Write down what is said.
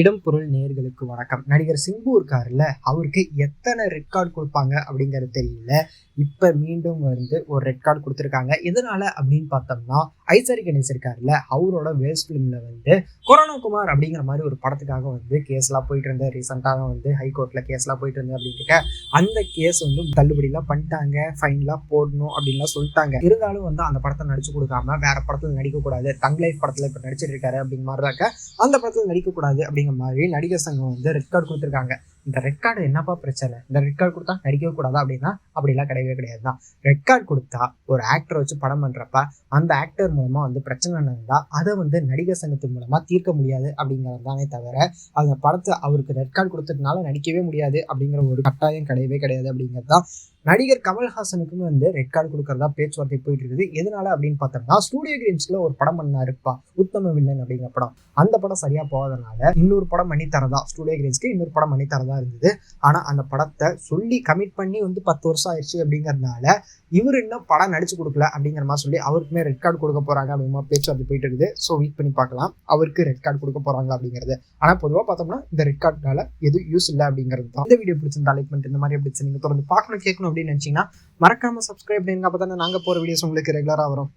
இடம் பொருள் நேர்களுக்கு வணக்கம். நடிகர் சிம்பு இருக்காருல்ல அவருக்கு எத்தனை ரெட் கார்டு கொடுப்பாங்க அப்படிங்கிறது தெரியல. இப்போ மீண்டும் வந்து ஒரு ரெட் கார்டு கொடுத்துருக்காங்க. எதனால அப்படின்னு பார்த்தோம்னா ஐசரி கணேஷ் இருக்காருல்ல அவரோட வேஸ்ட் ஃபிலிமில் வந்து கொரோனா குமார் அப்படிங்கிற மாதிரி ஒரு படத்துக்காக வந்து கேஸ்லாம் போயிட்டு இருந்தேன் ரீசெண்டாக வந்து ஹைகோர்ட்டில் கேஸ்லாம் போயிட்டு இருந்தேன் அப்படின்ட்டு அந்த கேஸ் வந்து தள்ளுபடிலாம் பண்ணிட்டாங்க ஃபைன்லாம் போடணும் அப்படின்லாம் சொல்லிட்டாங்க. இருந்தாலும் வந்து அந்த படத்தை நடிச்சு கொடுக்காம வேற படத்தில் நடிக்கக்கூடாது தங் லைஃப் படத்தில் இப்போ நடிச்சிட்டு இருக்காரு அப்படிங்கிற மாதிரி இருக்க அந்த படத்தில் நடிக்கக்கூடாது அப்படிங்கிற மாதிரி நடிகர் சங்கம் வந்து ரெக்கார்ட் கொடுத்துருக்காங்க. இந்த ரெட் கார்டு என்னப்பா பிரச்சனை? இந்த ரெட் கார்டு கொடுத்தா நடிக்கவே கூடாது அப்படின்னா? அப்படிலாம் கிடையவே கிடையாது தான் ரெட் கார்டு கொடுத்தா ஒரு ஆக்டர் வச்சு படம் பண்ணுறப்ப அந்த ஆக்டர் மூலமாக வந்து பிரச்சனை நடந்தால் அதை வந்து நடிகர் சங்கத்து மூலமாக தீர்க்க முடியாது அப்படிங்கிறது தானே தவிர அந்த படத்தை அவருக்கு ரெட் கார்டு கொடுத்ததுனால நடிக்கவே முடியாது அப்படிங்கிற ஒரு கட்டாயம் கிடையவே கிடையாது அப்படிங்கிறது தான் நடிகர் கமல்ஹாசனுக்குமே வந்து ரெட் கார்டு கொடுக்கறதா பேச்சுவார்த்தை போயிட்டு இருக்குது எதனால அப்படின்னு பார்த்தோம்னா ஸ்டூடியோ கிரீம்ஸ்ல ஒரு படம் பண்ணாருப்பா உத்தம வில்லன் அப்படிங்கிற படம். அந்த படம் சரியா போகாதனால இன்னொரு படம் பண்ணி தரதா ஸ்டூடியோ கிரீம்ஸ்க்கு இன்னொரு படம் பண்ணி தரதா இருந்தது. ஆனா அந்த படத்தை சொல்லி கமிட் பண்ணி வந்து பத்து வருஷம் ஆயிடுச்சு அப்படிங்கறதுனால இவர் இன்னும் படம் நடிச்சு கொடுக்கல அப்படிங்கிற மாதிரி சொல்லி அவருக்குமே ரெட் கார்டு கொடுக்க போறாங்க அப்படிங்கிற பேச்சுவார்த்தை போயிட்டு இருக்குது ஸோ வெயிட் பண்ணி பார்க்கலாம். அவருக்கு ரெட் கார்டு கொடுக்க போறாங்க அப்படிங்கிறது. ஆனா பொதுவாக பார்த்தோம்னா இந்த ரெட் கார்டுனால எதுவும் யூஸ் இல்லை அப்படிங்கிறது தான். இந்த வீடியோ பிடிச்சிருந்தா லைக் பண்ணிட்டு இந்த மாதிரி பிடிச்சி நீங்க தொடர்ந்து பார்க்கணும் கேட்கணும் அப்படின்னு நினச்சிங்கன்னா மறக்காமல் சப்ஸ்கிரைப் பண்ணுங்க அப்போ தானே நாங்கள் போகிற வீடியோஸ் உங்களுக்கு ரெகுலராக வரும்.